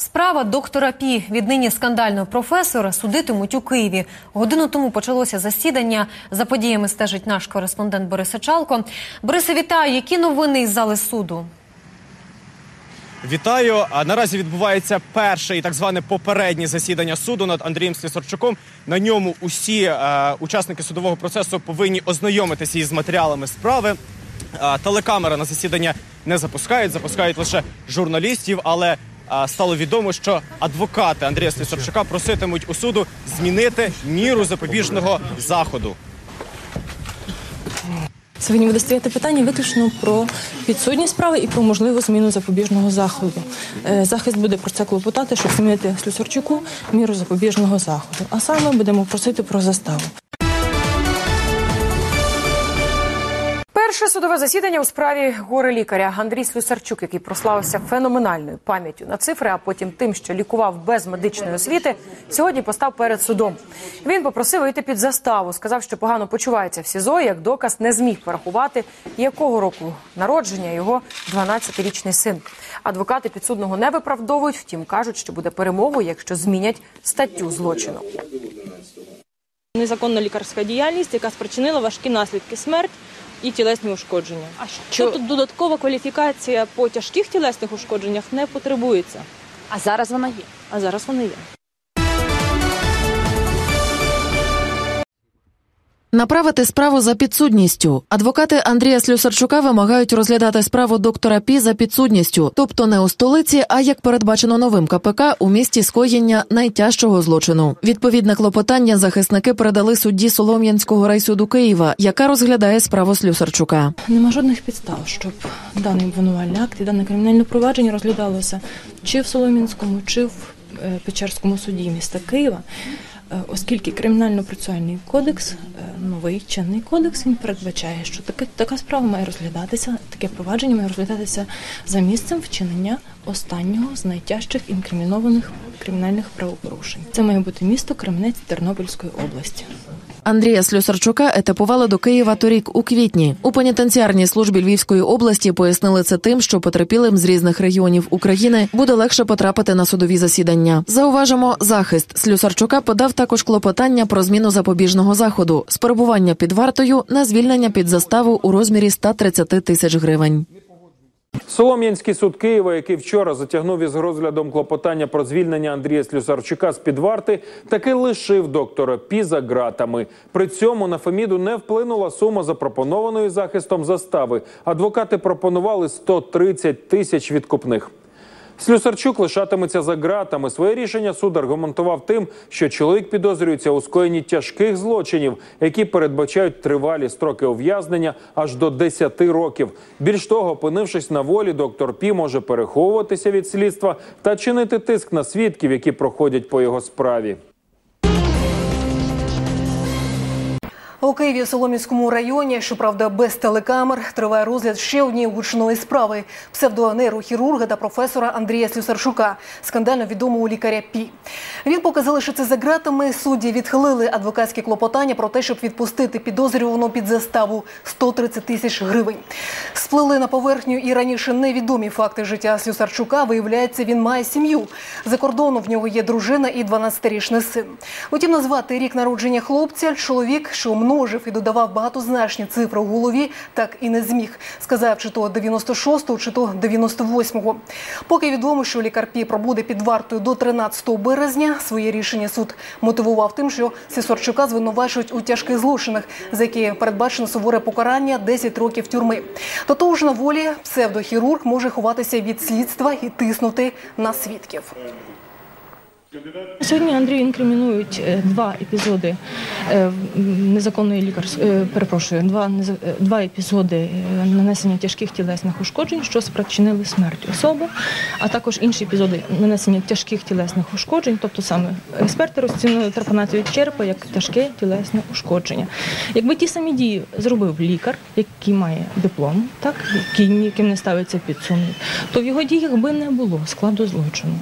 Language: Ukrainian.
Справа доктора Пі віднині скандального професора судитимуть у Києві. Годину тому почалося засідання. За подіями стежить наш кореспондент Борис Сачалко. Борисе, вітаю. Які новини із зали суду? Вітаю. Наразі відбувається перше і так зване попереднє засідання суду над Андрієм Слісарчуком. На ньому усі е, учасники судового процесу повинні ознайомитися із матеріалами справи. Е, телекамера на засідання не запускають, запускають лише журналістів, але стало відомо, що адвокати Андрія Слісарчука проситимуть у суду змінити міру запобіжного заходу. Сьогодні буде стояти питання виключно про підсудні справи і про можливу зміну запобіжного заходу. Е, Захист буде про це клопотати, щоб змінити Слюсарчуку міру запобіжного заходу. А саме будемо просити про заставу. Перше судове засідання у справі горе лікаря Андрій Слюсарчук, який прославився феноменальною пам'яттю на цифри, а потім тим, що лікував без медичної освіти, сьогодні постав перед судом. Він попросив вийти під заставу. Сказав, що погано почувається в СІЗО. Як доказ не зміг порахувати, якого року народження його 12-річний син. Адвокати підсудного не виправдовують, втім кажуть, що буде перемогою, якщо змінять статтю злочину. Незаконна лікарська діяльність, яка спричинила важкі наслідки смерть і тілесні ушкодження. А що тут додаткова кваліфікація по тяжких тілесних ушкодженнях не потребується. А зараз вона є. А зараз вони є. Направити справу за підсудністю. Адвокати Андрія Слюсарчука вимагають розглядати справу доктора Пі за підсудністю, тобто не у столиці, а як передбачено новим КПК у місті скоєння найтяжчого злочину. Відповідне клопотання захисники передали судді Солом'янського райсуду Києва, яка розглядає справу Слюсарчука. Нема жодних підстав, щоб даний обвинувальний акт і дане кримінальне провадження розглядалося чи в Солом'янському, чи в е, Печерському суді міста Києва. Е, Оскільки кримінально-процесуальний кодекс, е, новий чинний кодекс, він передбачає, що таке, така справа має розглядатися, таке провадження має розглядатися за місцем вчинення останнього з найтяжчих інкримінованих кримінальних правопорушень. Це має бути місто Кременець Тернопільської області. Андрія Слюсарчука етапували до Києва торік у квітні. У пенітенціарній службі Львівської області пояснили це тим, що потерпілим з різних регіонів України буде легше потрапити на судові засідання. Зауважимо, захист Слюсарчука подав також клопотання про зміну запобіжного заходу з перебування під вартою на звільнення під заставу у розмірі 130 тисяч гривень. Солом'янський суд Києва, який вчора затягнув із розглядом клопотання про звільнення Андрія Слюсарчука з під варти, таки лишив доктора Пі за ґратами. При цьому на Феміду не вплинула сума запропонованої захистом застави. Адвокати пропонували 130 тисяч відкупних. Слюсарчук лишатиметься за ґратами. Своє рішення суд аргументував тим, що чоловік підозрюється у скоєнні тяжких злочинів, які передбачають тривалі строки ув'язнення аж до 10 років. Більш того, опинившись на волі, доктор Пі може переховуватися від слідства та чинити тиск на свідків, які проходять по його справі. У Києві у Солом'янському районі, щоправда, без телекамер, триває розгляд ще однієї гучної справи псевдонейрохірурга та професора Андрія Слюсарчука, скандально відомого лікаря Пі. Він поки залишиться за ґратами. Судді відхилили адвокатські клопотання про те, щоб відпустити підозрюваного під заставу 130 тисяч гривень. Сплили на поверхню і раніше невідомі факти життя Слюсарчука. Виявляється, він має сім'ю. За кордоном в нього є дружина і 12-річний син. Утім, назвати рік народження хлопця чоловік, що множив і додавав багатозначні цифри у голові, так і не зміг. Сказав, чи то 96-го, чи то 98-го. Поки відомо, що лікар Пі пробуде під вартою до 13 березня. Своє рішення суд мотивував тим, що Сісорчука звинувачують у тяжких злочинах, за які передбачено суворе покарання 10 років тюрми. До того ж на волі псевдохірург може ховатися від слідства і тиснути на свідків. Сьогодні Андрію інкримінують е, два епізоди е, незаконної лікарської, перепрошую, два, е, два епізоди е, нанесення тяжких тілесних ушкоджень, що спричинили смерть особи, а також інші епізоди нанесення тяжких тілесних ушкоджень, тобто саме експерти розцінили трепанацію черепа як тяжке тілесне ушкодження. Якби ті самі дії зробив лікар, який має диплом, так який ніким не ставиться під сумнів, то в його діях би не було складу злочину.